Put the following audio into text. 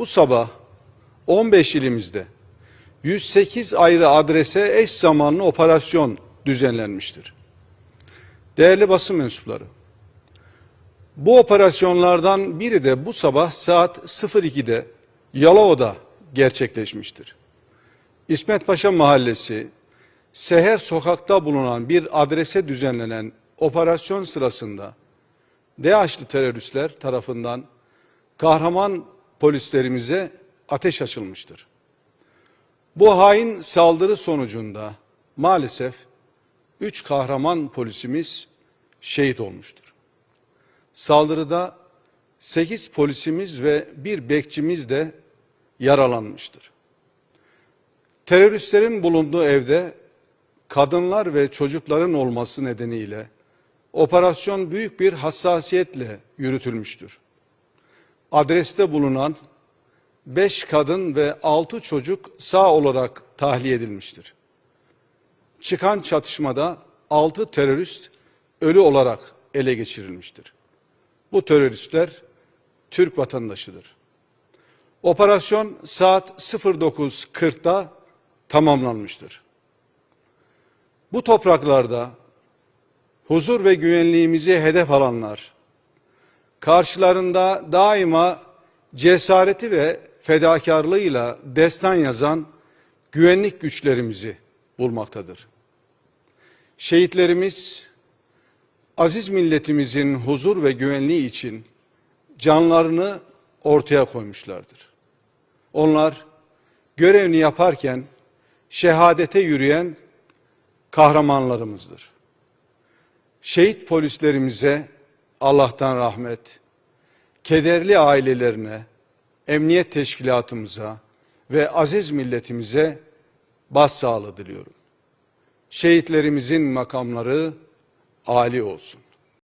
Bu sabah 15 ilimizde 108 ayrı adrese eş zamanlı operasyon düzenlenmiştir. Değerli basın mensupları, bu operasyonlardan biri de bu sabah saat 02'de Yalova'da gerçekleşmiştir. İsmet Paşa Mahallesi, Seher Sokak'ta bulunan bir adrese düzenlenen operasyon sırasında DAEŞ'li teröristler tarafından kahraman polislerimize ateş açılmıştır. Bu hain saldırı sonucunda maalesef üç kahraman polisimiz şehit olmuştur. Saldırıda sekiz polisimiz ve bir bekçimiz de yaralanmıştır. Teröristlerin bulunduğu evde kadınlar ve çocukların olması nedeniyle operasyon büyük bir hassasiyetle yürütülmüştür. Adreste bulunan 5 kadın ve 6 çocuk sağ olarak tahliye edilmiştir. Çıkan çatışmada 6 terörist ölü olarak ele geçirilmiştir. Bu teröristler Türk vatandaşıdır. Operasyon saat 09.40'da tamamlanmıştır. Bu topraklarda huzur ve güvenliğimizi hedef alanlar, karşılarında daima cesareti ve fedakarlığıyla destan yazan güvenlik güçlerimizi bulmaktadır. Şehitlerimiz aziz milletimizin huzur ve güvenliği için canlarını ortaya koymuşlardır. Onlar görevini yaparken şehadete yürüyen kahramanlarımızdır. Şehit polislerimize Allah'tan rahmet, kederli ailelerine, emniyet teşkilatımıza ve aziz milletimize başsağlığı diliyorum. Şehitlerimizin makamları âli olsun.